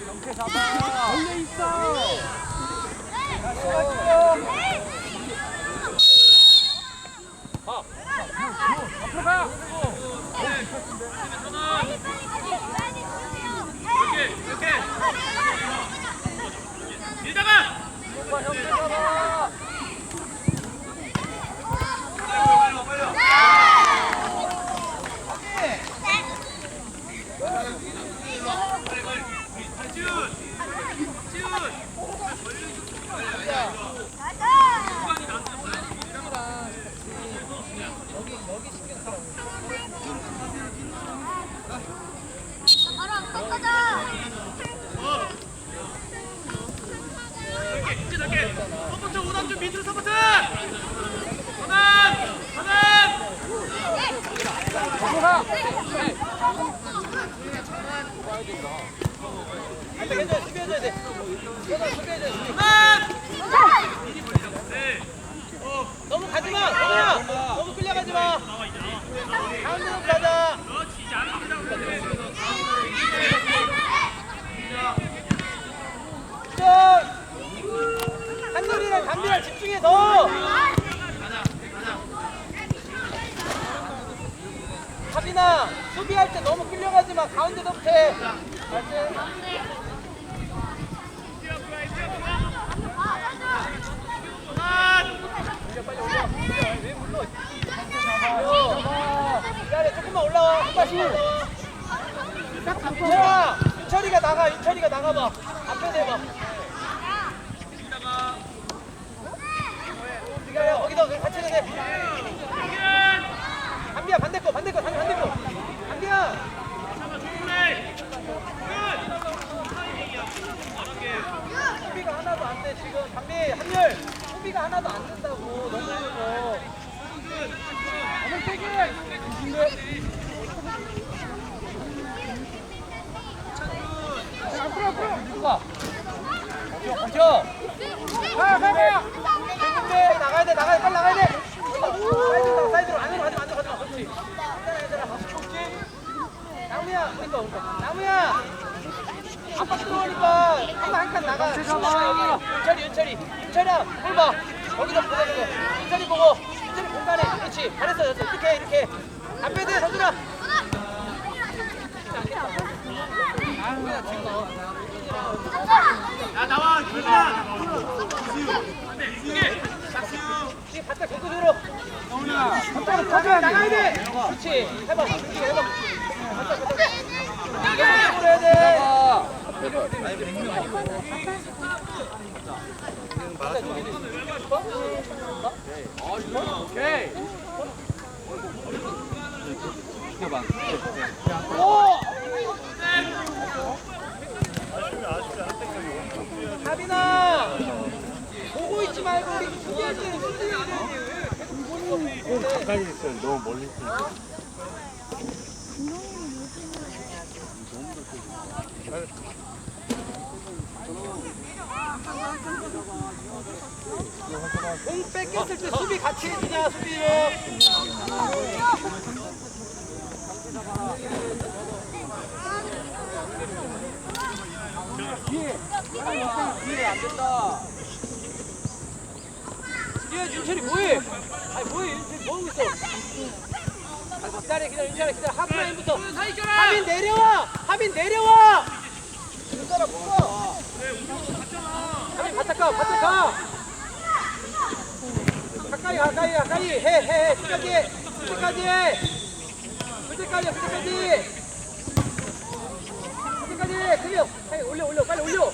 이렇게 잡아. 걸려 있어. 자, 시간 좀. 가. 앞으로 가. 오빠 형 잡아. 아빠 들어오니까 한칸한칸 나가 잡아. 윤철이 윤철이. 윤철아 볼봐. 거기서 보내는 거. 윤철이 보고 윤철이 공간에. 그렇지 잘했어 잘했어. 이렇게 이렇게. 안 빼대 서준아 야 나와 규진아! 지금 바짝 걷고 들어 성훈아. 바짝 걷고 나가야 돼. 그렇지 해봐. 해봐. 바짝 걷고 해야 돼. 가. 하빈아 보고 있지 말고 우리 수비할 때는 수비해야 돼. 가까이 있어요. 너무 멀리 있어요. 공 뺏겼을 때 수비 같이 해주냐 수비로. 뒤에 안 된다. 얘 윤철이 뭐해? 아니 뭐해 윤철이 뭐 하고 있어? 아, 기다려 기다려 기다려 기다려 하프라인부터. 하빈 내려와. 하빈 내려와. 윤철아 뽑아. 하빈 바짝 가 바짝 가. 가까이 가까이 가까이 해해 해. 끝까지 해. 끝까지 해. 끝까지 해. 끝까지. 끝까지 해. 클리어. 해, 올려 올려 빨리 올려.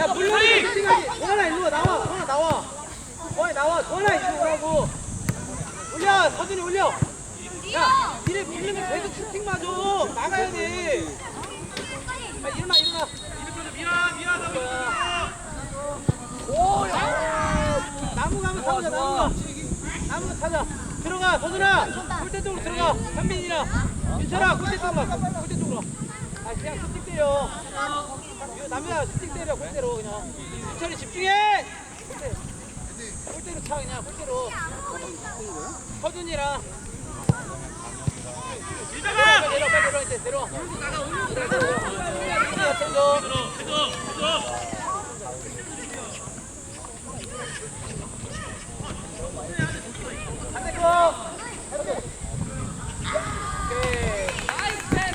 야 물론이 세팅하지. 도현아 일로 와 나와. 도현아 나와. 도현아 나와. 도현아 일로 오라고. 올려 서준이 올려. 야 니네 물리면 계속 슈팅 맞아. 나가야 돼. 아 일어나 일어나. 미안 미안하다고 오, 야. 나무 가면 타자, 나무 가. 타자. 들어가, 서준아. 골대 쪽으로 들어가. 현민이랑. 민철아, 골대 쪽으로 가. 골대 쪽으로 가. 아, 그냥 슈팅 때려. 남이야, 슈팅 때려. 골대로 그냥. 민철이 집중해! 골대. 골대로 차, 그냥. 골대로. 서준이랑. 이따가 내려, 내려, 내려, 이제 내려. 내려, 내려. 해줘. 해줘 해줘 반대 거. 오케이.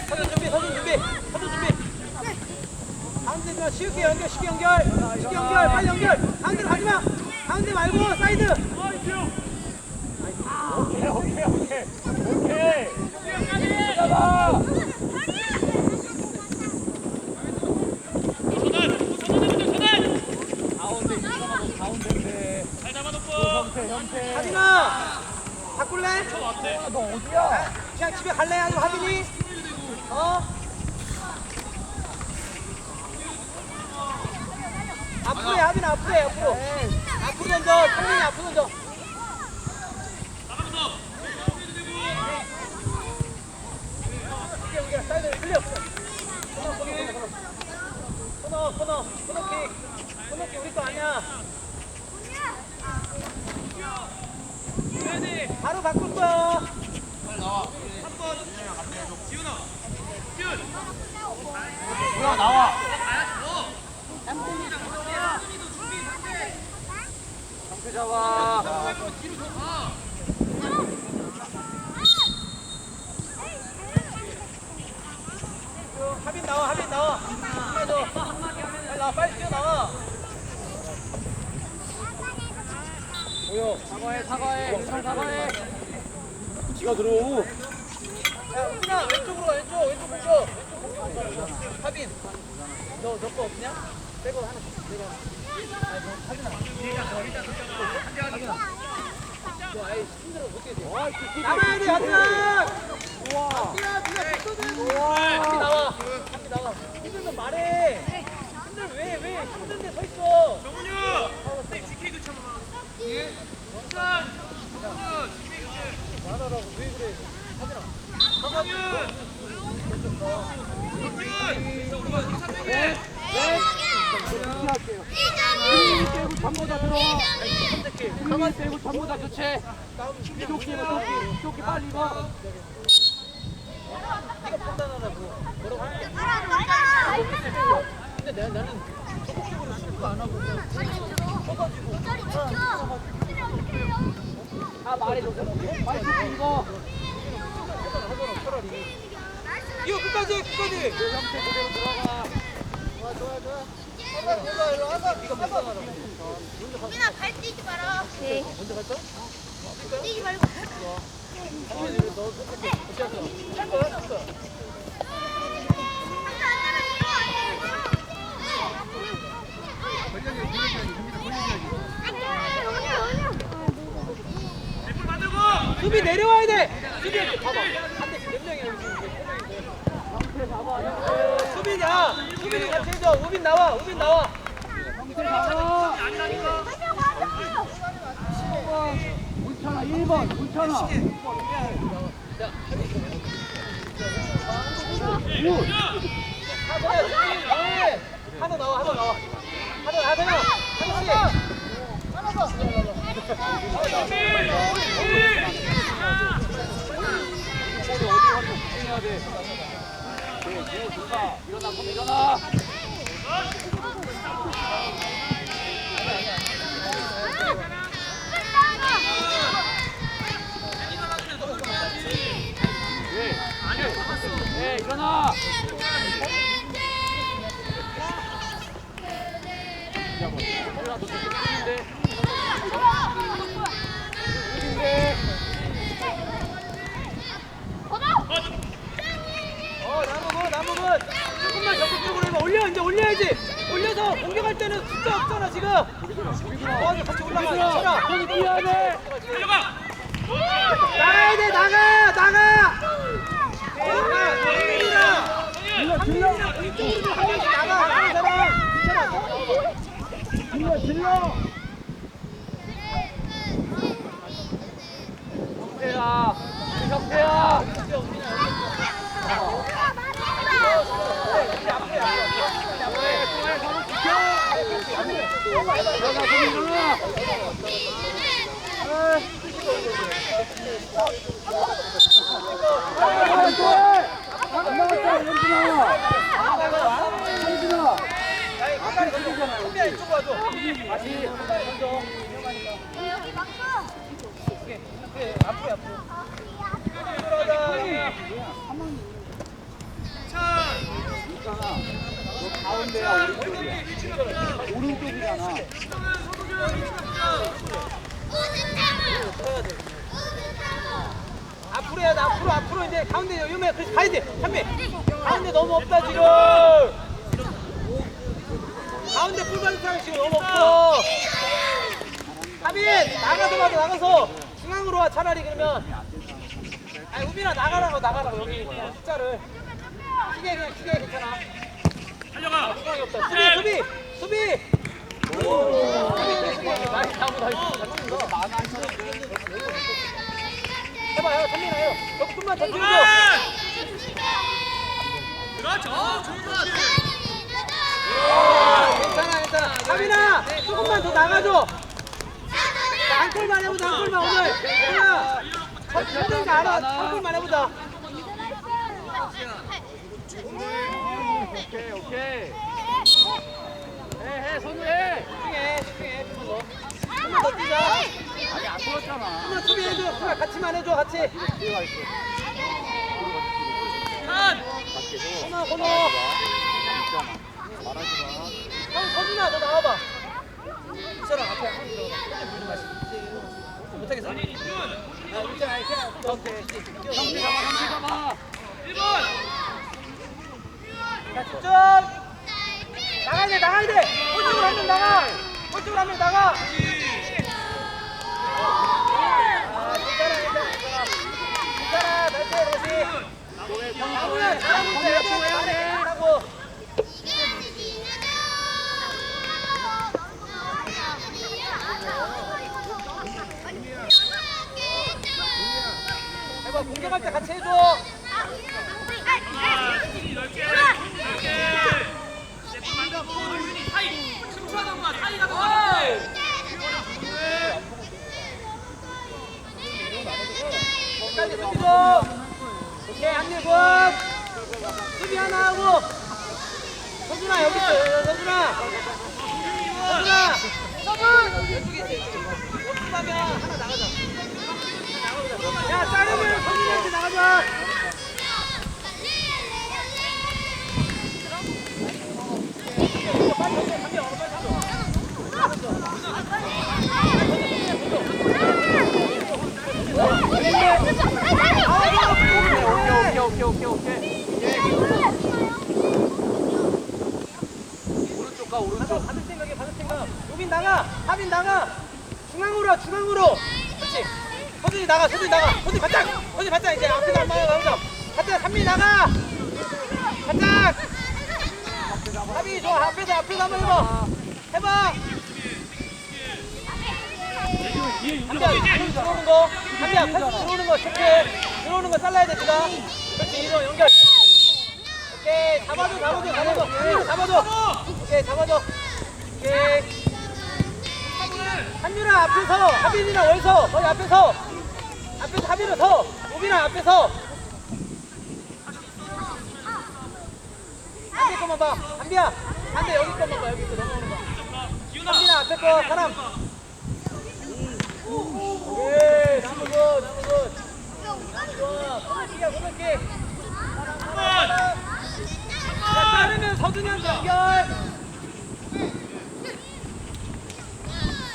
서준 준비, 서준 준비, 서준 준비. 가운데 좀 쉽게 연결, 쉽게 연결, 쉽게 연결, 빨리 연결. 가운데로 가지 마. 가운데 말고 사이드. 오케이 오케이 오케이 오케이 잡아 전환 전환해보자 전환 가운데 이상하고 가운데인데 잘 잡아놓고 형태 형태 하빈아, 바꿀래? 저 왔대 너 어디야 그냥 집에 갈래? 아니면 하빈이? 어? 하빈아, 앞으로 해, 앞으로. 앞으로 던져, 성민이 앞으로 던져. 우리가 사이드 흘려. 코너, 코너, 코너, 코너 킥. 코너 킥 우리 거 아니야. 바로 바꿀 거야. 3번 지훈아 지훈 뭐야 나와 형태 잡아 하빈 나와, 하빈 나와. 해줘. 빨리 나와, 빨리 뛰어 나와. 보여 사과해 사과해 사과해 지가 들어오고 야, 우빈아, 왼쪽으로 가, 왼쪽, 왼쪽. 왼쪽. 하빈, 너, 너거 없냐? 빼고 하나, 내가. 나가야 돼, 하빈아! 우와 나와. 한비 나와. 힘들면 말해. 힘들 왜, 왜 힘든데 서 있어. 정훈이 형 지키고 참아 원산 정훈 지키고 말하라고, 왜 그래. 하빈아. 정훈 박지훈 우리가 인사되게 승리 빼고 전부 다 들어와 승리 빼고 전부 다 교체 입어 조끼 조끼 빨리 할게. 근데 내가 나는 적극적으로 수비 안 하고 그냥 서가지고 다 말해줘 빨리 차라리. 이거 끝까지 끝까지. 그 형태 그대로 들어가 좋아 좋아 좋아. 민아 발 뛰지 마라. 네. 먼저 갈까? 뛰지 말고. 수비 내려와야 돼. 수비 봐봐. 한 대씩 몇 명이야. 수비냐? 수비는 같이 해줘. 우빈 나와. 우빈 나와. 아니라니까 문찬아 1 번 문찬아 하나 네. 하나 나와. 하나 나와. 하나 하나 하나씩. 하나 더. 어디 어디 집중해야 돼. 일어나, 일어나. 일어나. 야, 뭐. 어 나무분 나무분 조금만 적극적으로 해봐 올려 이제 올려야지 올려서 공격할 때는 숫자 없잖아 지금 어 같이 올라가 괜찮아 뛰어야 돼. 나가야 돼 나가 나가 아 아, 오른쪽이야. 오른쪽이잖아. 들어가야 돼. 앞으로 해야 돼. 앞으로 앞으로 이제 가운데 위험해. 그래서 가야 돼. 한비. 가운데 너무 없다 지금. 가운데 풀받은 사람 지금 너무 없어. 하빈 나가서 봐도 나가서 중앙으로 와 차라리 그러면. 아니 우빈아 나가라고 나가라고 여기 숫자를. 기계 그냥 기계 괜찮아. 달려가. 수비 수비 수비. 오. 수비 수비. 나이스 나무 나이스. 잘 치는다. 해봐요 찬민아 좀만 더 뛰어줘. 그렇죠. 아, 괜찮아 괜찮아. 하빈아 조금만 더 나가줘. 자, 한 골만 해보자 한 골만 오늘. 하빈아. 힘들지 않아. 한 골만 해보자. 오케이 오케이. 해 해 손을 해. 집중해 집중해 좀만 더. 뛰자. 아니 안 풀었잖아. 좀만 수비해줘. 같이만 해줘 같이. 뒤에가 있어. 한. 코너 코너. 있잖아. 말하지 마. 형 서준아 너 나와봐. 이처럼 앞에 한 들어가. 물좀 마시. 못하겠어. 아 괜찮아 괜찮아. 오케이. 형비 잡아 형비 잡아. 1번. 자 집중. 나가야 돼 나가야 돼. 꼴쪽으로 한명 나가. 꼴쪽으로 한명 나가. 아 괜찮아 괜찮아 괜찮아. 괜찮아 다시 해 다시. 공격할 때 같이 해줘. 오케이 한일군. 수비 하나 하고. 서준아 여기 있어. 서준아. 서준아. 서준. 하나 나가자. 야 자르면 서준이한테 나가자. 빨리. 담배 얼어 빨리 던져. 오케이 오케이 오케이. 오른쪽 가 오른쪽. 받을 생각해, 받을 생각. 요빈 나가, 하빈 나가. 중앙으로 와, 중앙으로. 그렇지. 서준이 나가, 서준이 나가. 서준이 바짝, 서준이 바짝 이제 앞에서 한 방에 가보자. 바짝, 한미 나가. 바짝. 하빈이 좋아, 앞에서 앞에서 한번 해봐. 해봐. 한비야, 패스 들어오는 거. 한비야, 패스 들어오는 거 체크해. 들어오는 거 잘라야 돼, 지가. 그렇지, 이거 연결. 오케이, 잡아줘, 잡아줘, 잡아줘. 잡아줘. 오케이, 잡아줘. 오케이. 한유라 앞에 서, 하빈이랑 월서, 거기 앞에 서. 앞에서 하빈을 서. 오빈아 앞에 서. 한비 것만 봐. 한비야. 한비 여기 것만 봐. 여기 있어, 넘어오는 거. 한빈아 앞에 거, 사람. 오케이, 나무 굿, 나무 굿. 자, 자르면 서준이한테 연결.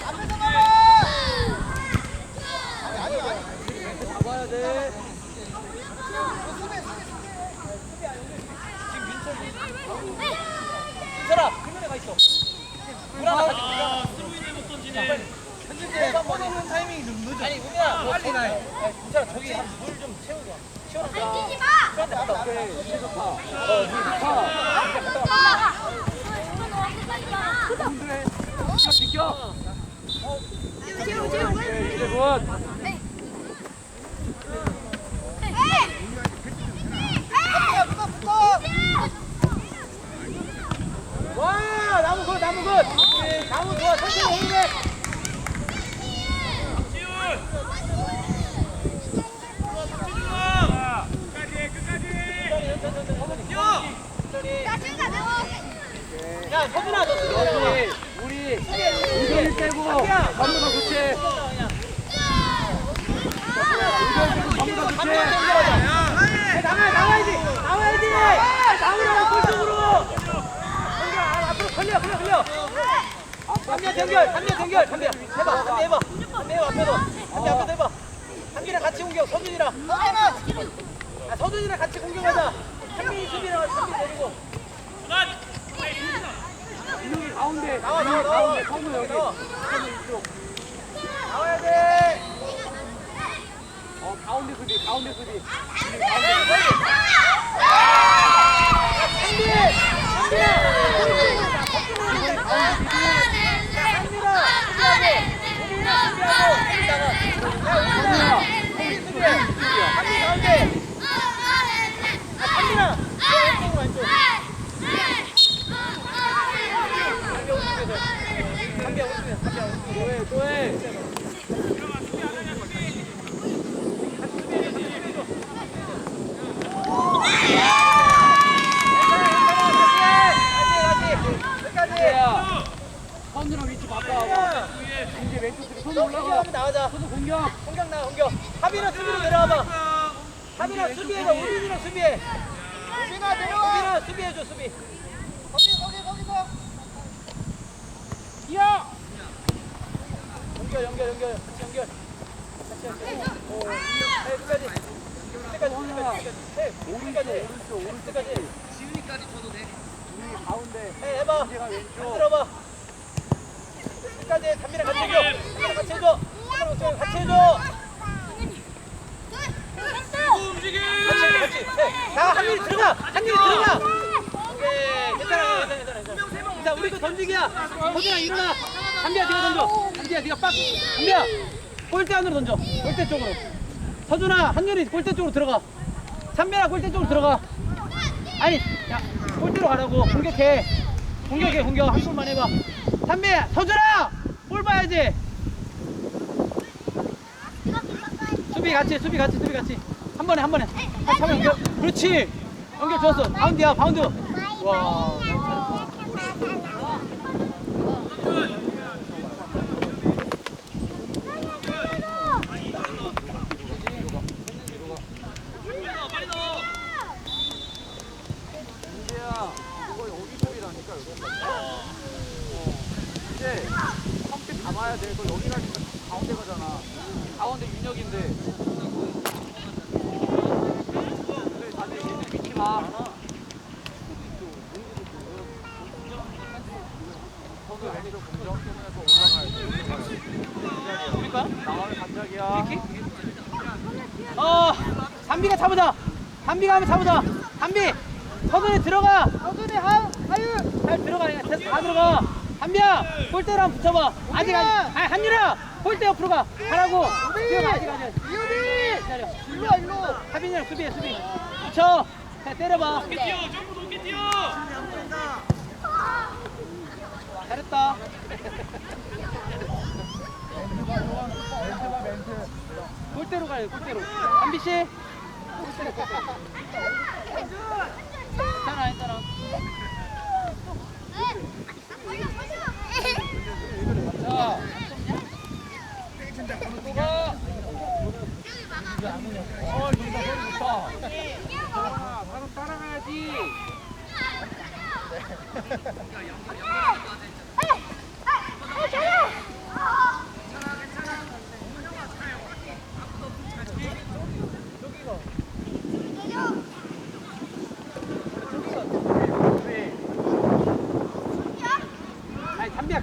앞에서 봐봐. 잡아야 돼. 민철아, 그면에 가 있어. 물 하나 가지고 아, 스로인을 못 던지네. 편집대 뻗는 타이밍이 좀 늦어. 아니, 우민아, 너 빨리 가. 민철아, 저기 한 물 좀 채워줘. 채워놓자. 수한테 갔다 와. 오케이 좋다. 어 좋다. 그래. 지켜 지켜. 오케이 이제 굿. 와, 나무 굿, 나무 굿. 나무 좋아. 끝까지. 뛰어. 야, 서준아, 너. 그렇지. 우리 우정이 빼고 다 교체 다 교체 나가 나가야지 나와야지 나오라고 골쪽으로 아, 앞으로 걸려 걸려 걸려 한명 연결 한명 연결 한명 해봐 한명 해봐. 한명 해봐 앞에서 한명 앞에서 해봐. 한명이랑 같이 공격 서준이랑. 아, 서준이랑 같이 공격하자. 한민이 수비랑 한민 데리고 민영이 가운데 나와 나와 나와. 가운데 성우 여기 나와. 나와야 돼. 어 가운데 수비 가운데 수비. 빨리 빨리 한민 한민아! 수비하고 야 우민아 우민 수비해 한민 가운데 아 한민 아 왼쪽으로 왼쪽 한비야 오른쪽에 한비야 오른쪽에 또해 또해 야 선우랑 위치 바꿔 이제 왼쪽 수비 손 올라가 올라가 나가자 손우 공격 공격 나가 공격 하빈아 수비로 내려와봐 하빈아 수비해줘 우빈이랑 수비해 우빈아 내려와 우빈아 수비해줘 수비 거기 거기 거기서 야 연결 연결 연결 같이 연결 같이 연결 오 해, 끝까지 끝까지 오른쪽 오른쪽. 끝까지. 지훈이까지 쳐도 돼. 우리 가운데. 해 해봐. 문제가 왼쪽. 흔들어봐. 끝까지 담비랑 같이 해줘. 담비랑 같이 해줘. 담비랑 같이 해줘. 움직임. 같이 같이. 해. 자 한민이 들어가. 한민이 들어가. 오케이. 괜찮아 괜찮아 괜찮아 자 우리 거 던지기야. 서준아 일어나. 한비야 네가 던져. 한비야 네가 빡. 한비야 골대 안으로 던져. 골대 쪽으로. 서준아 한율이 골대 쪽으로 들어가 삼배야 골대 쪽으로 들어가. 아니 야 골대로 가라고. 공격해. 공격해 공격. 한 골만 해봐. 삼배 서준아! 볼 봐야지. 수비 같이 수비 같이 수비 같이. 한 번에 한 번에. 연결 그렇지. 연결 좋았어. 바운드야 바운드. 와 빨리 넣어. 문제야 이거 여기 볼이라니까 여기 어. 이제 성격 담아야 돼. 너 여기 가니까 가운데 가잖아. 가운데 윤혁인데. 그래, 다들 얘네 위치 봐. 선수 왼쪽 공정 때문에 또 올라 돼. 우리가 반짝이야. 어 담비가 잡으자. 담비가 한번 잡으자. 담비 서준이 들어가. 서준이 하 하유 잘 들어가. 됐어 다 들어가. 담비야 골대로 한번 붙여봐. 아직 아직. 아니 한유라 골대 옆으로 가. 가라고. 들어가 아직 아직 기다려. 일로 와 일로. 하빈이랑 수비해 수비 붙여 자 때려봐. 높게 뛰어. 점프 높게 뛰어. 잘했다. 골대로 가요 골대로. 담비 씨. 골대로 골대로 괜찮아 괜찮아 자. 어 좋다 소리 좋다 자 바로 따라가야지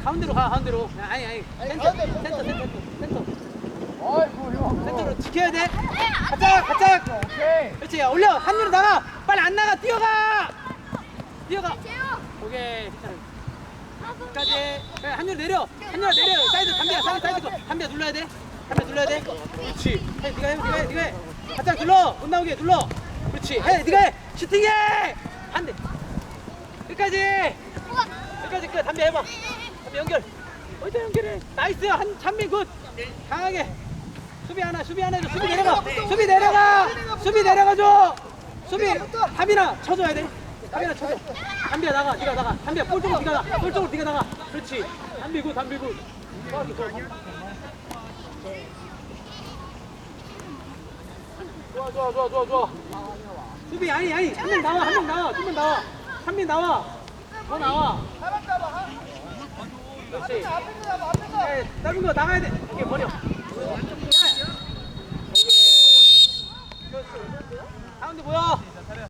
가운데로 가 가운데로 아니 아니 센터 센터 센터 센터로 지켜야 돼. 가자 가자. 그렇지 야, 올려. 한유로 나가 빨리 안 나가. 뛰어가. 뛰어가. 오케이 그래, 한유로 내려. 한유로 내려. 사이드 담비야 사이드 사이드 거. 담비야 눌러야 돼. 담비야 눌러야 돼. 그렇지. 해 네가 해 네가 해 네가 해. 바짝 눌러. 못 나오게 눌러. 그렇지. 해 네가 해. 슈팅해. 안돼 끝까지. 끝까지 끝. 담비 해봐. 담비 연결. 어디다 연결해? 나이스. 한 찬민 굿 강하게 수비 하나 수비 하나 해줘. 수비 내려가. 수비 내려가. 수비 내려가줘. 수비. 하빈아 쳐줘야 돼. 담비야 쳐줘. 담비야 나가. 네가 나가. 담비야 볼 쪽으로 네가 나가. 볼 쪽으로 네가 나가. 그렇지. 담비 굿 담비 굿. 좋아 좋아 좋아 좋아 좋아 수비 아니 아니. 한 명 나와 한 명 나와. 두명 나와. 한 명 나와. 더 나와. 그렇지. 야, 짧은 거 나가야 돼. 이게 버려 야. 오케이. 가운데 모여